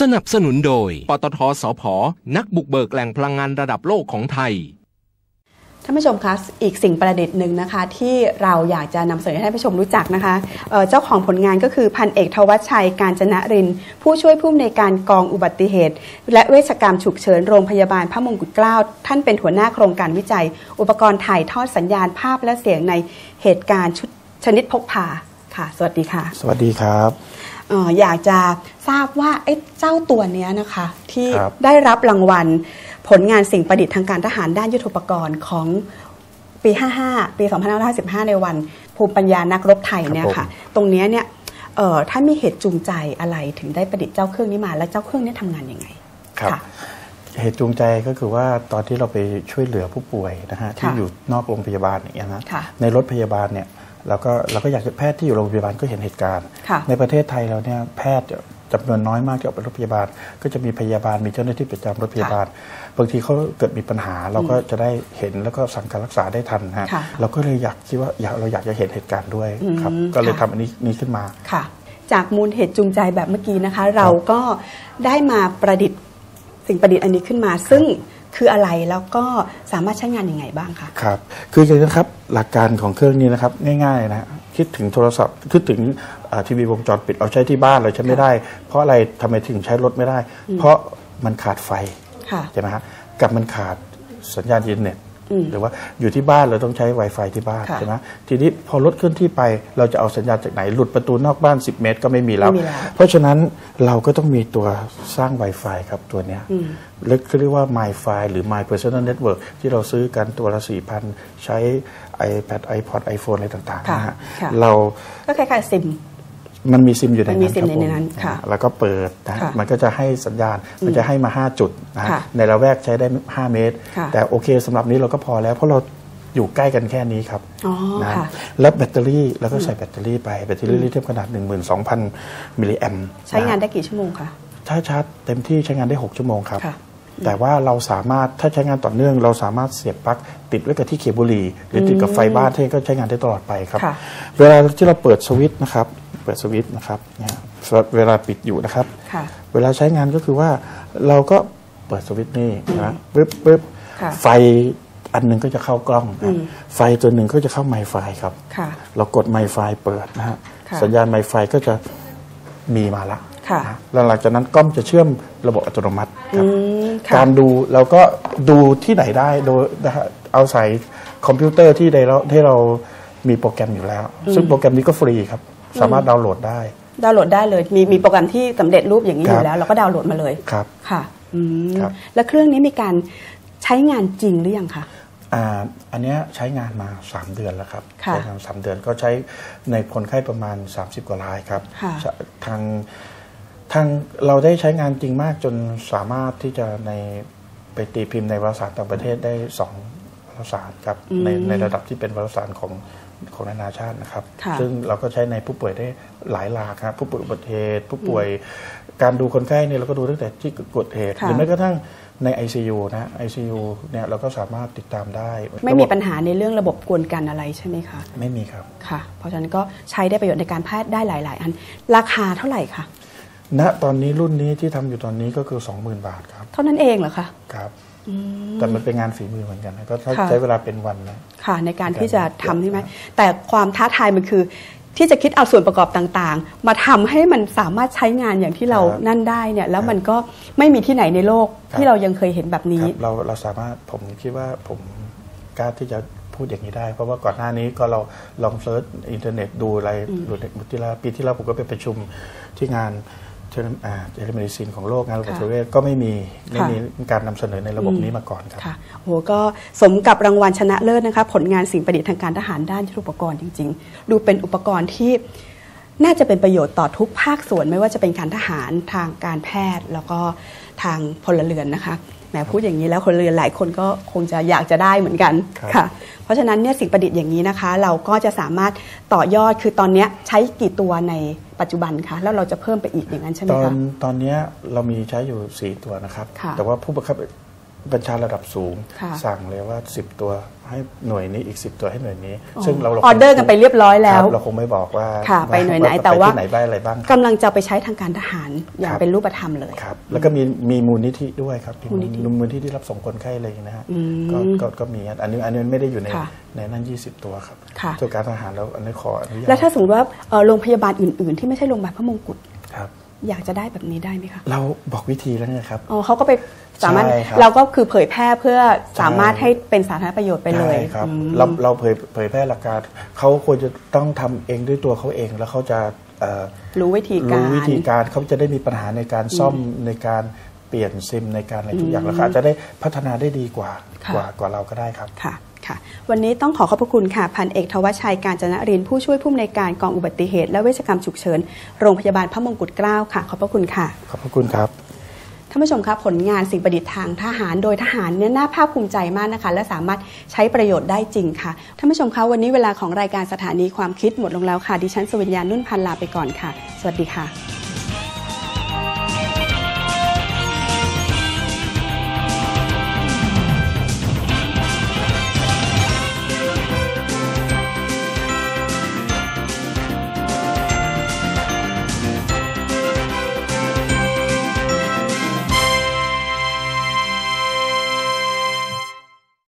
สนับสนุนโดย ปตทสพนักบุกเบิกแหล่งพลังงานระดับโลกของไทย ท่านผู้ชมคะอีกสิ่งประดิษฐ์หนึ่งนะคะ ที่เราอยากจะนำเสนอให้ท่านผู้ชมรู้จักนะคะเอ่อเจ้าของผลงานก็คือพันเอกทวัชชัยการจนะรินทร์ผู้ช่วยผู้อำนวยการกองอุบัติเหตุ และเวชกรรมฉุกเฉินโรงพยาบาลพระมงกุฎเกล้าท่านเป็นหัวหน้าโครงการวิจัย อุปกรณ์ถ่ายทอดสัญญาณภาพและเสียงในเหตุการณ์ชุดชนิดพกพาค่ะ สวัสดีค่ะ สวัสดีครับเอ่ออยากจะทราบว่าไอ้เจ้าตัวเนี้ยนะคะ ที่ครับได้รับรางวัลผลงานสิ่งประดิษฐ์ทางการทหารด้านยุทโธปกรณ์ของปี 55 ปี 2555 ในวันภูมิปัญญานักรบไทยเนี่ยค่ะ ตรงเนี้ยเนี่ยเอ่อถ้ามีเหตุจูงใจอะไรถึงได้ประดิษฐ์เจ้าเครื่องนี้มา และเจ้าเครื่องนี้ทำงานยังไงครับค่ะเหตุจูงใจก็คือว่าตอนที่เราไปช่วยเหลือผู้ป่วยนะฮะที่ค่ะอยู่นอกโรงพยาบาลอย่างเงี้ยนะค่ะในรถพยาบาลเนี่ย เราก็เราก็อยากจะแพทย์ที่อยู่โรงพยาบาลก็เห็นเหตุการณ์ค่ะในประเทศไทยเราเนี่ยแพทย์จำนวนน้อยมากที่ออกไปรถพยาบาล ก็จะมีพยาบาลมีเจ้าหน้าที่ประจำรถพยาบาล บางทีเขาเกิดมีปัญหาเราก็จะได้เห็นแล้วก็สั่งการรักษาได้ทันนะฮะค่ะเราก็เลยอยากคิดว่าอยากเราอยากจะเห็นเหตุการณ์ด้วยครับอืมก็เลยค่ะทำอันนี้นี้ขึ้นมาค่ะ จากมูลเหตุจูงใจแบบเมื่อกี้นะคะ เราก็ได้มาประดิษฐ์สิ่งประดิษฐ์อันนี้ขึ้นมา ซึ่ง คืออะไรแล้วก็สามารถใช้งานยังไงบ้างคะครับ คืออย่างนี้นะครับหลักการของเครื่องนี้นะครับง่ายๆนะฮะคิดถึงโทรศัพท์คิดถึงอ่าทีวีวงจรปิดเราใช้ที่บ้านเราใช้ไม่ได้ เพราะอะไรทำไมถึงใช้รถไม่ได้ เพราะมันขาดไฟค่ะใช่ไหมฮะกับมันขาดสัญญาณอินเทอร์เน็ตอืม หรือว่าอยู่ที่บ้านเราต้องใช้ Wi-Fi ที่บ้านค่ะใช่ไหมทีนี้พอรถเคลื่อนที่ไปเราจะเอาสัญญาณจากไหน หลุดประตูนอกบ้าน 10 เมตรก็ไม่มีแล้วไม่มีแล้วเพราะฉะนั้นเราก็ต้องมีตัวสร้าง Wi-Fi ครับตัวเนี้ยอืมเรียกเรียกว่า MyFi หรือ My Personal Network ที่เราซื้อกันตัวละสี่พันใช้ iPad iPod iPhone อะไรต่างๆค่ะนะฮะค่ะเราก็คล้ายๆซิม มันมีซิมอยู่ในมันนั้นมีซิมครับในนั้นผมค่ะแล้วก็เปิดนะฮะค่ะมันก็จะให้สัญญาณมันจะให้มา 5 จุดนะฮะค่ะในระแวกใช้ได้ 5 เมตร ค่ะ แต่โอเคสำหรับนี้เราก็พอแล้ว เพราะเราอยู่ใกล้กันแค่นี้ครับ อ๋อนะค่ะ แล้วแบตเตอรี่เราก็ใส่แบตเตอรี่ไปแบตเตอรี่ลิเธียมขนาด 12,000 มิลลิแอมใช้งานได้กี่ชั่วโมงคะ ถ้าชาร์จเต็มที่ใช้งานได้ 6 ชั่วโมงครับ ค่ะ แต่ว่าเราสามารถถ้าใช้งานต่อเนื่อง เราสามารถเสียบปลั๊กติดไว้กับที่เคเบิลลีหรือติดกับไฟบ้านที่ก็ใช้งานได้ตลอดไปครับ ค่ะ เวลาที่เราเปิดสวิตช์นะครับ เปิดสวิตช์นะครับเนี่ยเวลาปิดอยู่นะครับ ค่ะ เวลาใช้งานก็คือว่าเราก็เปิดสวิตช์นี่นะปึ๊บปึ๊บค่ะไฟอันหนึงก็จะเข้ากล้องอืนะมไฟตัวหนึ่งก็จะเข้าไมไฟครับ ค่ะเรากดไมไฟเปิดนะฮะค่ะสัญญาณไมไฟก็จะมีมาละค่ะนะแล้วหลังจากนั้นกล้องจะเชื่อมระบบอัตโนมัติครับอืมค่ะ การดูเราก็ดูที่ไหนได้โดยนะฮะเอาใส่คอมพิวเตอร์ที่ใดเราที่เรามีโปรแกรมอยู่แล้ว ซึ่งโปรแกรมนี้ก็ฟรีครับ สามารถดาวน์โหลดได้ ดาวน์โหลดได้เลย มีมีโปรแกรมที่สำเร็จรูปอย่างนี้อครัยู่บแล้ว เราก็ดาวน์โหลดมาเลยครับค่ะอืมครับ แล้วเครื่องนี้มีการใช้งานจริงหรือยังคะอ่าอันเนี้ยใช้งานมา 3 เดือนแล้วครับค่ะใช้งานสามเดือนก็ใช้ในคนไข้ประมาณ 30 กว่ารายครับค่ะทางทางเราได้ใช้งานจริงมากจนสามารถที่จะในไปตีพิมพ์ในวารสารต่างประเทศได้สอง วารสารครับในในระดับที่เป็นวารสารของของนานาชาตินะครับค่ะซึ่งเราก็ใช้ในผู้ป่วยได้หลายหลากครับผู้ป่วยอุบัติเหตุผู้ป่วยการดูคนไข้เนี่ยเราก็ดูตั้งแต่ที่เกิดเหตุค่ะหรือแม้กระทั่งใน ICU นะ ICU เนี่ยเราก็สามารถติดตามได้ ไม่มีระบบปัญหาในเรื่องระบบกวนกันอะไรใช่ไหมคะ ไม่มีครับค่ะ เพราะฉะนั้นก็ใช้ได้ประโยชน์ในการแพทย์ได้หลาย ๆ อัน ราคาเท่าไหร่คะณตอนนี้รุ่นนี้ที่ทำอยู่ตอนนี้ก็คือ 20,000 บาทครับ เท่านั้นเองเหรอคะครับ แต่มันเป็นงานฝีมือเหมือนกันนะก็ใช้ค่ะใช้เวลาเป็นวันนะค่ะ ในการที่จะทำใช่ไหมครับแต่ความท้าทายมันคือ ที่จะคิดเอาส่วนประกอบต่างๆ มาทำให้มันสามารถใช้งานอย่างที่เราครับนั่นได้เนี่ย แล้วครับมันก็ไม่มีที่ไหนในโลกครับที่เรายังเคยเห็นแบบนี้ครับเราเราสามารถผมคิดว่าผมกล้าที่จะพูดอย่างนี้ได้ เพราะว่าก่อนหน้านี้ก็เราลองเซิร์ชอินเทอร์เน็ตดูอะไรดูในมุติลาปีที่แล้วผมก็ไปประชุมที่งาน เทเลอ่าเทเลเมดิซินของโลกงานระบบค่ะเทเลก็ไม่มีไม่ค่ะมีการนำเสนอในระบบนี้มาก่อนครับค่ะโหก็สมกับรางวัลชนะเลิศนะคะ ผลงานสิ่งประดิษฐ์ทางการทหารด้านยุทโธปกรณ์จริง ๆ ดูเป็นอุปกรณ์ที่น่าจะเป็นประโยชน์ต่อทุกภาคส่วนไม่ว่าจะเป็นการทหารทางการแพทย์ แล้วก็ทางพลเรือนนะคะ แหมพูดอย่างนี้แล้วพลเรือนหลายคนก็คงจะอยากจะได้เหมือนกันครับค่ะ เพราะฉะนั้นเนี่ยสิ่งประดิษฐ์อย่างนี้นะคะ เราก็จะสามารถต่อยอดคือตอนเนี้ยใช้กี่ตัวในปัจจุบันคะแล้วเราจะเพิ่มไปอีกอย่างนั้นใช่ไหมตอนคะตอนเนี้ยเรามีใช้อยู่ 4 ตัวนะครับค่ะแต่ว่าผู้บังคับ บัญชาระดับสูงค่ะสั่งเลยว่า 10 ตัวให้หน่วยนี้อีก 10 ตัวให้หน่วยนี้อ๋อซึ่งเราออเดอร์กันไปเรียบร้อยแล้วคบเราคงไม่บอกว่าค่ะไปหน่วยไหนาแต่ว่าไปที่ไหนบ้างอะไรบ้างกำลังจะไปใช้ทางการทหารอย่างครับเป็นรูปธรรมเลยครับ แล้วก็มีมีมูลนิธิด้วยครับมูลนิธิมูลนิธิที่รับส่งคนไข้อะไรอย่างเงี้ยนะฮะอืมก็ก็ก็มีอันนี้อันนี้ไม่ได้อยู่ในค่ะในนั้น20 ตัวครับค่ะตัวการทหารแล้วอันนี้ขออนุญาตแล้วถ้าสมมติว่าเอ่อโรงพยาบาลอื่น ๆ ที่ไม่ใช่โรงพยาบาลพระมงกุฎครับอยากจะได้แบบนี้ได้ไหมคะ เราบอกวิธีแล้วเนี่ยครับ อ๋อเขาก็ไป สามารถใช่ครับ เราก็คือเผยแพร่เพื่อสามารถใช่ให้เป็นสาธารณประโยชน์ไปเลยใช่ครับอืม เราเราเผยเผยแพร่หลักการเขาควรจะต้องทำเองด้วยตัวเขาเองแล้วเขาจะเอ่อรู้วิธีการ รู้วิธีการเขาจะได้มีปัญหาในการซ่อมในการเปลี่ยนซิมในการอะไรทุกอย่างแล้วเขาอาจจะได้พัฒนาได้ดีกว่าค่ะ กว่ากว่าเราก็ได้ครับ ค่ะค่ะ วันนี้ต้องขอขอบพระคุณค่ะ พันเอกทวชชัยการจนรินทร์ผู้ช่วยผู้อำนวยการกองอุบัติเหตุ และเวชกรรมฉุกเฉิน โรงพยาบาลพระมงกุฎเกล้าค่ะ ขอบพระคุณค่ะ ขอบพระคุณครับ ท่านผู้ชมครับผลงานสิ่งประดิษฐ์ทางทหารโดยทหารเนี่ยน่าภาคภูมิใจมากนะคะ และสามารถใช้ประโยชน์ได้จริงค่ะท่านผู้ชมคะวันนี้เวลาของรายการสถานีความคิดหมดลงแล้วค่ะดิฉันสวิญญานุ่นพันลาไปก่อนค่ะ สวัสดีค่ะ